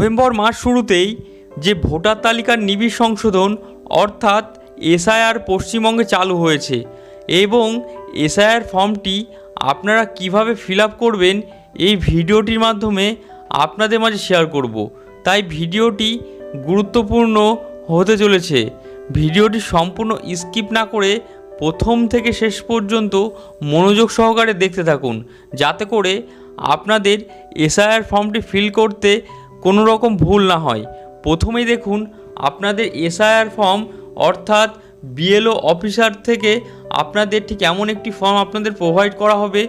November মাস শুরুতেই যে voter তালিকার নিবিড় সংশোধন, অর্থাৎ এসআইআর পশ্চিমবঙ্গে চালু হয়েছে এবং এসআইআর ফর্মটি আপনারা কীভাবে ফিল করবেন, এই ভিডিওটির মাধ্যমে আপনাদের মাঝে শেয়ার করব। তাই ভিডিওটি গুরুত্বপূর্ণ হতে চলেছে। ভিডিওটি সম্পূর্ণ স্কিপ না করে প্রথম থেকে শেষ পর্যন্ত মনোযোগ সহকারে দেখতে থাকুন, যাতে করে আপনাদের এসআইআর ফর্মটি ফিল করতে কোনো রকম ভুল না হয়। প্রথমেই দেখুন, আপনাদের এসআইআর ফর্ম, অর্থাৎ বিএলও অফিসার থেকে আপনাদের ঠিক এমন একটি ফর্ম আপনাদের প্রোভাইড করা হবে,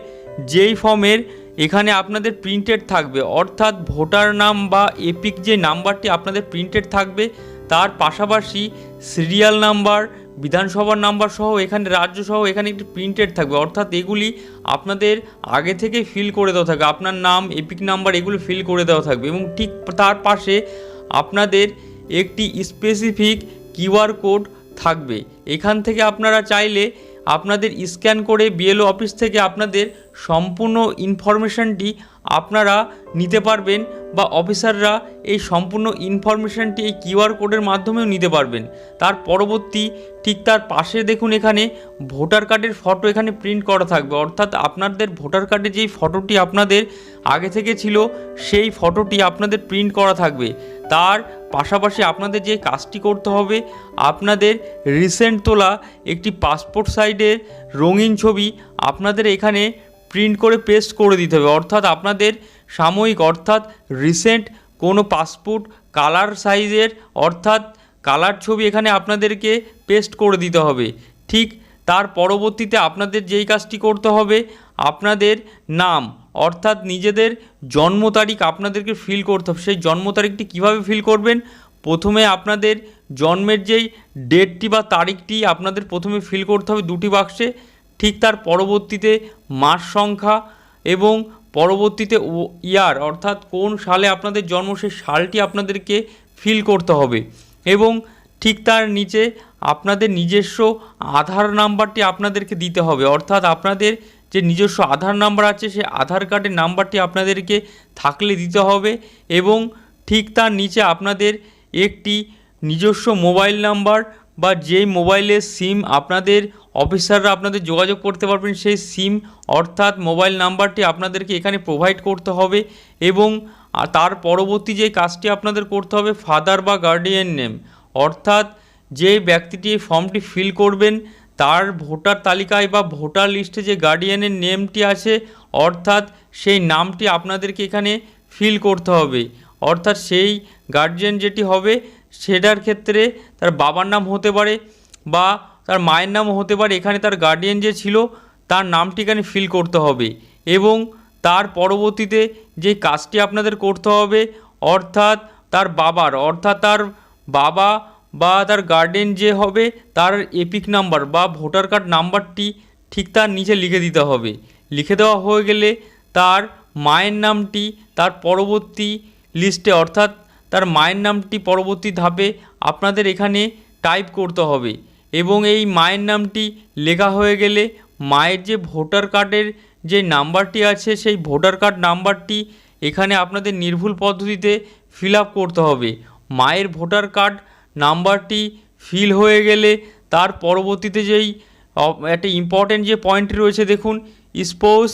যেই ফর্মের এখানে আপনাদের প্রিন্টেড থাকবে। অর্থাৎ ভোটার নাম বা এপিক যে নাম্বারটি আপনাদের প্রিন্টেড থাকবে, তার পাশাপাশি সিরিয়াল নাম্বার বিধানসভার নাম্বার সহ, এখানে রাজ্য সহ, এখানে একটি প্রিন্টেড থাকবে। অর্থাৎ এগুলি আপনাদের আগে থেকে ফিল করে দেওয়া থাকবে। আপনার নাম এপিক নাম্বার এগুলো ফিল করে দেওয়া থাকবে এবং ঠিক তার পাশে আপনাদের একটি স্পেসিফিক কিউআর কোড থাকবে। এখান থেকে আপনারা চাইলে আপনাদের স্ক্যান করে বিএলও অফিস থেকে আপনাদের সম্পূর্ণ ইনফরমেশনটি আপনারা নিতে পারবেন বা অফিসাররা এই সম্পূর্ণ ইনফরমেশনটি এই কিউআর কোডের মাধ্যমেও নিতে পারবেন। তার পরবর্তী ঠিক তার পাশে দেখুন এখানে ভোটার কার্ডের ফটো এখানে প্রিন্ট করা থাকবে। অর্থাৎ আপনাদের ভোটার কার্ডে যেই ফটোটি আপনাদের আগে থেকে ছিল, সেই ফটোটি আপনাদের প্রিন্ট করা থাকবে। তার পাশাপাশি আপনাদের যে কাজটি করতে হবে, আপনাদের রিসেন্ট তোলা একটি পাসপোর্ট সাইডের রঙিন ছবি আপনাদের এখানে প্রিন্ট করে পেস্ট করে দিতে হবে। অর্থাৎ আপনাদের সাময়িক, অর্থাৎ রিসেন্ট কোনো পাসপোর্ট কালার সাইজের অর্থাৎ কালার ছবি এখানে আপনাদেরকে পেস্ট করে দিতে হবে। ঠিক তার পরবর্তীতে আপনাদের যেই কাজটি করতে হবে, আপনাদের নাম, অর্থাৎ নিজেদের জন্ম তারিখ আপনাদেরকে ফিল করতে হবে। সেই জন্ম তারিখটি কীভাবে ফিল করবেন? প্রথমে আপনাদের জন্মের যেই ডেটটি বা তারিখটি আপনাদের প্রথমে ফিল করতে হবে দুটি বাক্সে ঠিক তার পরবর্তীতে মাস সংখ্যা এবং পরবর্তীতে ইয়ার, অর্থাৎ কোন সালে আপনাদের জন্ম সেই সালটি আপনাদেরকে ফিল করতে হবে। এবং ঠিক তার নিচে আপনাদের নিজস্ব আধার নাম্বারটি আপনাদেরকে দিতে হবে। অর্থাৎ আপনাদের যে নিজস্ব আধার নাম্বার আছে সেই আধার কার্ডের নাম্বারটি আপনাদেরকে থাকলে দিতে হবে এবং ঠিক তার নিচে আপনাদের একটি নিজস্ব মোবাইল নাম্বার বা যেই মোবাইলের সিম আপনাদের অফিসাররা আপনাদের যোগাযোগ করতে পারবেন, সেই সিম অর্থাৎ মোবাইল নাম্বারটি আপনাদেরকে এখানে প্রোভাইড করতে হবে এবং তার পরবর্তী যে কাজটি আপনাদের করতে হবে ফাদার বা গার্ডিয়ান নেম অর্থাৎ যে ব্যক্তিটি এই ফর্মটি ফিল করবেন, তার ভোটার তালিকায় বা ভোটার লিস্টে যে গার্ডিয়ানের নেমটি আছে, অর্থাৎ সেই নামটি আপনাদেরকে এখানে ফিল করতে হবে। অর্থাৎ সেই গার্জিয়ান যেটি হবে সেটার ক্ষেত্রে তার বাবার নাম হতে পারে বা তার মায়ের নামও হতে পারে। এখানে তার গার্ডিয়ান যে ছিল, তার নামটি এখানে ফিল করতে হবে এবং তার পরবর্তীতে যে কাজটি আপনাদের করতে হবে, অর্থাৎ তার বাবার, অর্থাৎ তার বাবা বা তার গার্ডেন যে হবে, তার এপিক নাম্বার বা ভোটার কার্ড নাম্বারটি ঠিক তার নিচে লিখে দিতে হবে। লিখে দেওয়া হয়ে গেলে তার মায়ের নামটি তার পরবর্তী লিস্টে অর্থাৎ তার মায়ের নামটি পরবর্তী ধাপে আপনাদের এখানে টাইপ করতে হবে এবং এই মায়ের নামটি লেখা হয়ে গেলে মায়ের যে ভোটার কার্ডের যে নাম্বারটি আছে সেই ভোটার কার্ড নাম্বারটি এখানে আপনাদের নির্ভুল পদ্ধতিতে ফিল করতে হবে। মায়ের ভোটার কার্ড নাম্বারটি ফিল হয়ে গেলে তার পরবর্তীতে যেই একটা ইম্পর্ট্যান্ট যে পয়েন্টটি রয়েছে দেখুন স্পোস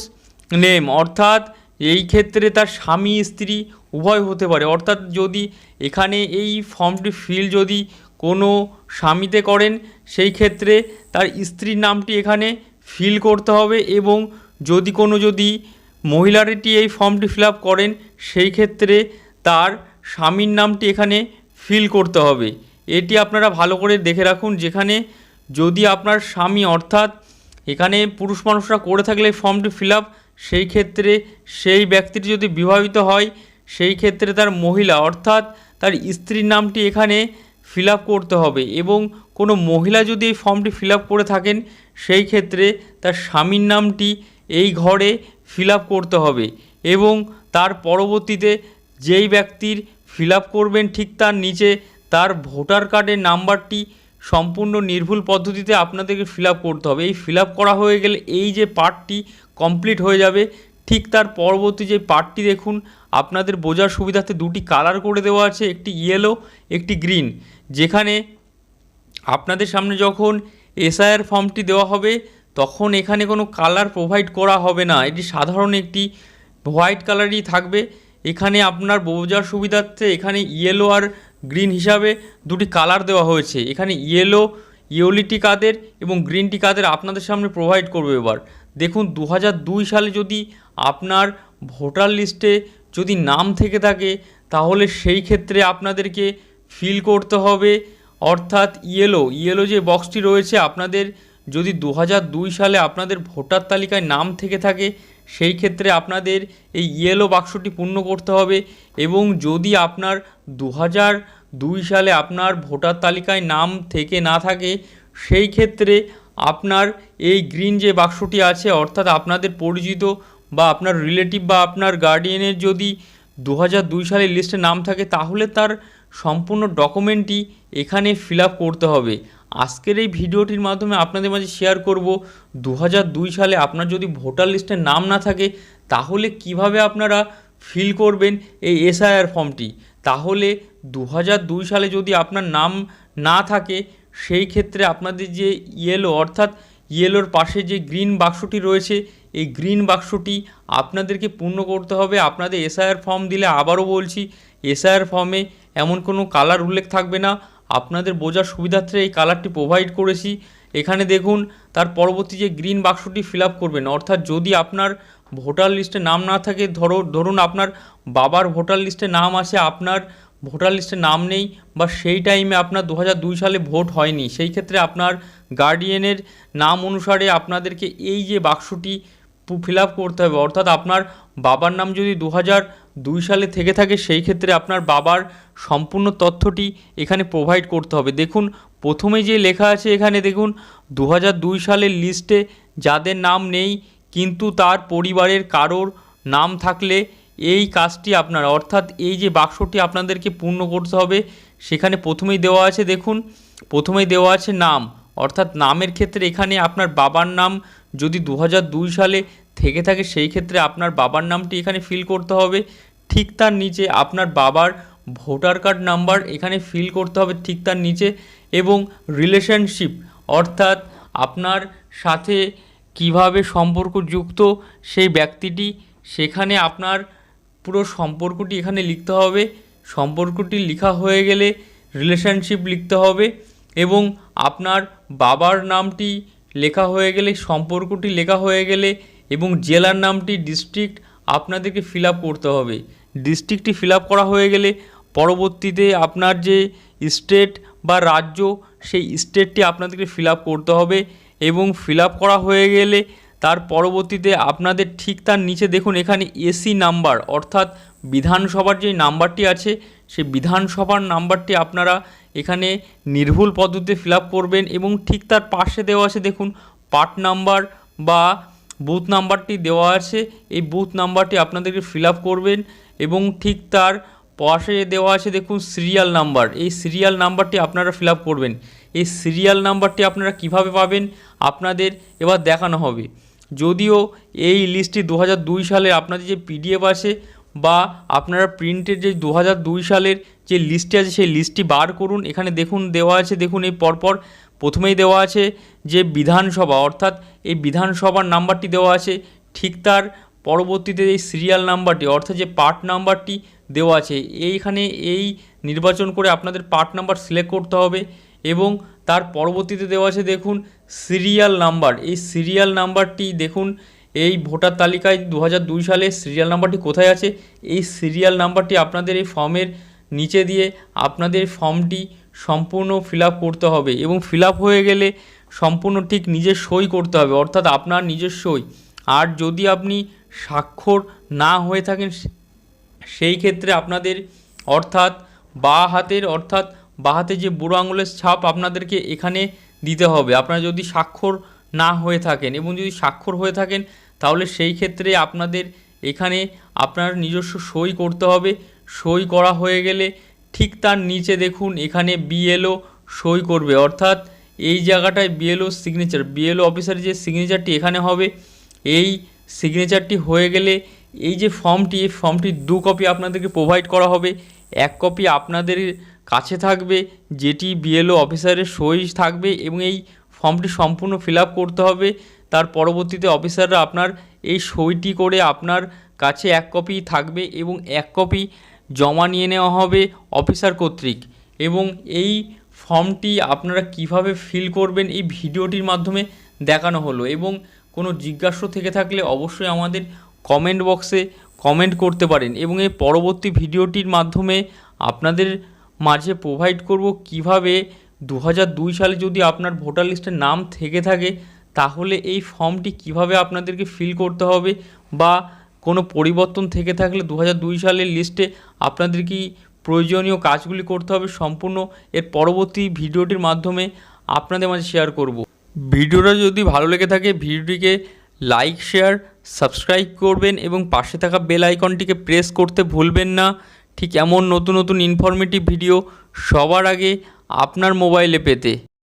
নেম অর্থাৎ এই ক্ষেত্রে তার স্বামী, স্ত্রী উভয় হতে পারে। অর্থাৎ যদি এখানে এই ফর্মটি ফিল যদি কোনো স্বামীতে করেন, সেই ক্ষেত্রে তার স্ত্রীর নামটি এখানে ফিল করতে হবে এবং যদি কোনো যদি মহিলারটি এই ফর্মটি ফিল করেন, সেই ক্ষেত্রে তার স্বামীর নামটি এখানে ফিল করতে হবে। এটি আপনারা ভালো করে দেখে রাখুন, যেখানে যদি আপনার স্বামী অর্থাৎ এখানে পুরুষ মানুষরা করে থাকলে ফর্মটি ফিল সেই ক্ষেত্রে সেই ব্যক্তিটি যদি বিবাহিত হয় সেই ক্ষেত্রে তার মহিলা, অর্থাৎ তার স্ত্রীর নামটি এখানে ফিল করতে হবে এবং কোনো মহিলা যদি এই ফর্মটি ফিল করে থাকেন, সেই ক্ষেত্রে তার স্বামীর নামটি এই ঘরে ফিল করতে হবে এবং তার পরবর্তীতে যেই ব্যক্তির ফিল করবেন ঠিক তার নিচে তার ভোটার কার্ডের নাম্বারটি সম্পূর্ণ নির্ভুল পদ্ধতিতে আপনাদেরকে ফিল করতে হবে। এই ফিল করা হয়ে গেলে এই যে পার্টটি কমপ্লিট হয়ে যাবে ঠিক তার পরবর্তী যে পার্টটি দেখুন, আপনাদের বোঝার সুবিধার্থে দুটি কালার করে দেওয়া আছে, একটি ইয়েলো একটি গ্রিন যেখানে আপনাদের সামনে যখন এসআইআর ফর্মটি দেওয়া হবে, তখন এখানে কোনো কালার প্রোভাইড করা হবে না। এটি সাধারণ একটি হোয়াইট কালারই থাকবে। এখানে আপনার বোঝার সুবিধার্থে এখানে ইয়েলো আর গ্রিন হিসাবে দুটি কালার দেওয়া হয়েছে। এখানে ইয়েলো ইয়োলিটি কাদের এবং গ্রিনটি কাদের আপনাদের সামনে প্রোভাইড করবে এবার। দেখুন দু সালে যদি আপনার ভোটার লিস্টে যদি নাম থেকে থাকে, তাহলে সেই ক্ষেত্রে আপনাদেরকে ফিল করতে হবে। অর্থাৎ ইয়েলো ইয়েলো যে বক্সটি রয়েছে, আপনাদের যদি দু সালে আপনাদের ভোটার তালিকায় নাম থেকে থাকে, সেই ক্ষেত্রে আপনাদের এই ইয়েলো বাক্সটি পূর্ণ করতে হবে এবং যদি আপনার দু দুই সালে আপনার ভোটার তালিকায় নাম থেকে না থাকে, সেই ক্ষেত্রে আপনার এই গ্রিন যে বাক্সটি আছে, অর্থাৎ আপনাদের পরিচিত বা আপনার রিলেটিভ বা আপনার গার্ডিয়ানের যদি দু দুই সালের লিস্টে নাম থাকে, তাহলে তার সম্পূর্ণ ডকুমেন্টটি এখানে ফিল করতে হবে। আজকের এই ভিডিওটির মাধ্যমে আপনাদের মাঝে শেয়ার করব দু দুই সালে আপনার যদি ভোটার লিস্টে নাম না থাকে, তাহলে কীভাবে আপনারা ফিল করবেন এই এসআইআর ফর্মটি তাহলে দু দুই সালে যদি আপনার নাম না থাকে, সেই ক্ষেত্রে আপনাদের যে ইয়েলো অর্থাৎ ইয়েলোর পাশে যে গ্রিন বাক্সটি রয়েছে, এই গ্রিন বাক্সটি আপনাদেরকে পূর্ণ করতে হবে। আপনাদের এসআইআর ফর্ম দিলে আবারও বলছি, এসআইআর ফর্মে এমন কোনো কালার উল্লেখ থাকবে না। আপনাদের বোঝার সুবিধার্থে এই কালারটি প্রোভাইড করেছি। এখানে দেখুন, তার পরবর্তী যে গ্রিন বাক্সটি ফিল করবেন, অর্থাৎ যদি আপনার ভোটার লিস্টে নাম না থাকে, ধরো, ধরুন আপনার বাবার ভোটার লিস্টে নাম আছে আপনার ভোটার লিস্টে নাম নেই বা সেই টাইমে আপনার দু সালে ভোট হয়নি, সেই ক্ষেত্রে আপনার গার্ডিয়ানের নাম অনুসারে আপনাদেরকে এই যে বাক্সটি ফিল আপ করতে হবে, অর্থাৎ আপনার বাবার নাম যদি দু দুই সালে থেকে থাকে, সেই ক্ষেত্রে আপনার বাবার সম্পূর্ণ তথ্যটি এখানে প্রোভাইড করতে হবে। দেখুন, প্রথমে যে লেখা আছে এখানে দেখুন দু দুই সালের লিস্টে যাদের নাম নেই, কিন্তু তার পরিবারের কারোর নাম থাকলে এই কাজটি আপনার, অর্থাৎ এই যে বাক্সটি আপনাদেরকে পূর্ণ করতে হবে, সেখানে প্রথমেই দেওয়া আছে, দেখুন, প্রথমেই দেওয়া আছে নাম। অর্থাৎ নামের ক্ষেত্রে এখানে আপনার বাবার নাম যদি দু সালে থেকে থাকে, সেই ক্ষেত্রে আপনার বাবার নামটি এখানে ফিল করতে হবে। ঠিক তার নিচে আপনার বাবার ভোটার কার্ড নাম্বার এখানে ফিল করতে হবে ঠিক তার নিচে এবং রিলেশনশিপ অর্থাৎ আপনার সাথে কীভাবে সম্পর্কযুক্ত সেই ব্যক্তিটি, সেখানে আপনার পুরো সম্পর্কটি এখানে লিখতে হবে। সম্পর্কটি লেখা হয়ে গেলে রিলেশনশিপ লিখতে হবে এবং আপনার বাবার নামটি লেখা হয়ে গেলে, সম্পর্কটি লেখা হয়ে গেলে এবং জেলার নামটি ডিস্ট্রিক্ট আপনাদেরকে ফিল করতে হবে। ডিস্ট্রিক্টটি ফিল করা হয়ে গেলে পরবর্তীতে আপনার যে স্টেট বা রাজ্য, সেই স্টেটটি আপনাদেরকে ফিল করতে হবে এবং ফিল করা হয়ে গেলে তার পরবর্তীতে আপনাদের ঠিক তার নিচে দেখুন, এখানে এসি নাম্বার অর্থাৎ বিধানসভার যে নাম্বারটি আছে, সেই বিধানসভার নাম্বারটি আপনারা এখানে নির্ভুল পদ্ধতিতে ফিল করবেন এবং ঠিক তার পাশে দেওয়া আছে দেখুন, পার্ট নাম্বার বা বুথ নাম্বারটি দেওয়া আছে। এই বুথ নাম্বারটি আপনাদেরকে ফিল করবেন এবং ঠিক তার পাশে দেওয়া আছে দেখুন, সিরিয়াল নাম্বার। এই সিরিয়াল নাম্বারটি আপনারা ফিল করবেন। এই সিরিয়াল নাম্বারটি আপনারা কীভাবে পাবেন আপনাদের এবার দেখানো হবে। যদিও এই লিস্টটি দু সালে আপনাদের যে পিডিএফ আছে বা আপনারা প্রিন্টের যে দু সালের যে লিস্টটি আছে, সেই লিস্টটি বার করুন। এখানে দেখুন, দেওয়া আছে, দেখুন এই পরপর প্রথমেই দেওয়া আছে যে বিধানসভা, অর্থাৎ এই বিধানসভার নাম্বারটি দেওয়া আছে। ঠিক তার পরবর্তীতে এই সিরিয়াল নাম্বারটি, অর্থাৎ যে পার্ট নাম্বারটি দেওয়া আছে, এইখানে এই নির্বাচন করে আপনাদের পার্ট নাম্বার সিলেক্ট করতে হবে এবং তার পরবর্তীতে দেওয়া আছে, দেখুন সিরিয়াল নাম্বার এই সিরিয়াল নাম্বারটি দেখুন এই ভোটার তালিকায় দু দুই সালে সিরিয়াল নাম্বারটি কোথায় আছে? এই সিরিয়াল নাম্বারটি আপনাদের এই ফর্মের নিচে দিয়ে আপনাদের ফর্মটি সম্পূর্ণ ফিল করতে হবে এবং ফিল হয়ে গেলে সম্পূর্ণ ঠিক নিজের সই করতে হবে। অর্থাৎ আপনার নিজের সই। আর যদি আপনি স্বাক্ষর না হয়ে থাকেন, সেই ক্ষেত্রে আপনাদের অর্থাৎ বা হাতের, অর্থাৎ বা হাতে যে বুড়ো আঙুলের ছাপ আপনাদেরকে এখানে দিতে হবে। আপনারা যদি স্বাক্ষর না হয়ে থাকেন এবং যদি স্বাক্ষর হয়ে থাকেন তাহলে সেই ক্ষেত্রে আপনাদের এখানে আপনার নিজস্ব সই করতে হবে। সই করা হয়ে গেলে ঠিক তার নিচে দেখুন, এখানে বিএলও সই করবে। অর্থাৎ এই জায়গাটায় বিএলও সিগনেচার বিএলও অফিসারের যে সিগনেচারটি এখানে হবে, এই সিগনেচারটি হয়ে গেলে এই যে ফর্মটি এই ফর্মটি দু কপি আপনাদেরকে প্রোভাইড করা হবে। এক কপি আপনাদের কাছে থাকবে, যেটি বিএলও অফিসারের সই থাকবে এবং এই ফর্মটি সম্পূর্ণ ফিল করতে হবে। তার পরবর্তীতে অফিসাররা আপনার এই সইটি করে আপনার কাছে এক কপি থাকবে এবং এক কপি জমা নিয়ে নেওয়া হবে অফিসার কর্তৃক। এবং এই ফর্মটি আপনারা কীভাবে ফিল করবেন এই ভিডিওটির মাধ্যমে দেখানো হলো। এবং কোনো জিজ্ঞাসা থেকে থাকলে অবশ্যই আমাদের কমেন্ট বক্সে কমেন্ট করতে পারেন। এবং এই পরবর্তী ভিডিওটির মাধ্যমে আপনাদের মাঝে প্রোভাইড করব কীভাবে দু সালে যদি আপনার ভোটার লিস্টে নাম থেকে থাকে তাহলে এই ফর্মটি কীভাবে আপনাদেরকে ফিল করতে হবে বা কোনো পরিবর্তন থেকে থাকলে দু সালের লিস্টে আপনাদের কি প্রয়োজনীয় কাজগুলি করতে হবে সম্পূর্ণ এর পরবর্তী ভিডিওটির মাধ্যমে আপনাদের মাঝে শেয়ার করব। ভিডিওটা যদি ভালো লেগে থাকে ভিডিওটিকে লাইক শেয়ার সাবস্ক্রাইব করবেন এবং পাশে থাকা বেল আইকনটিকে প্রেস করতে ভুলবেন না। ঠিক এমন নতুন নতুন ইনফরমেটিভ ভিডিও সবার আগে আপনার মোবাইলে পেতে।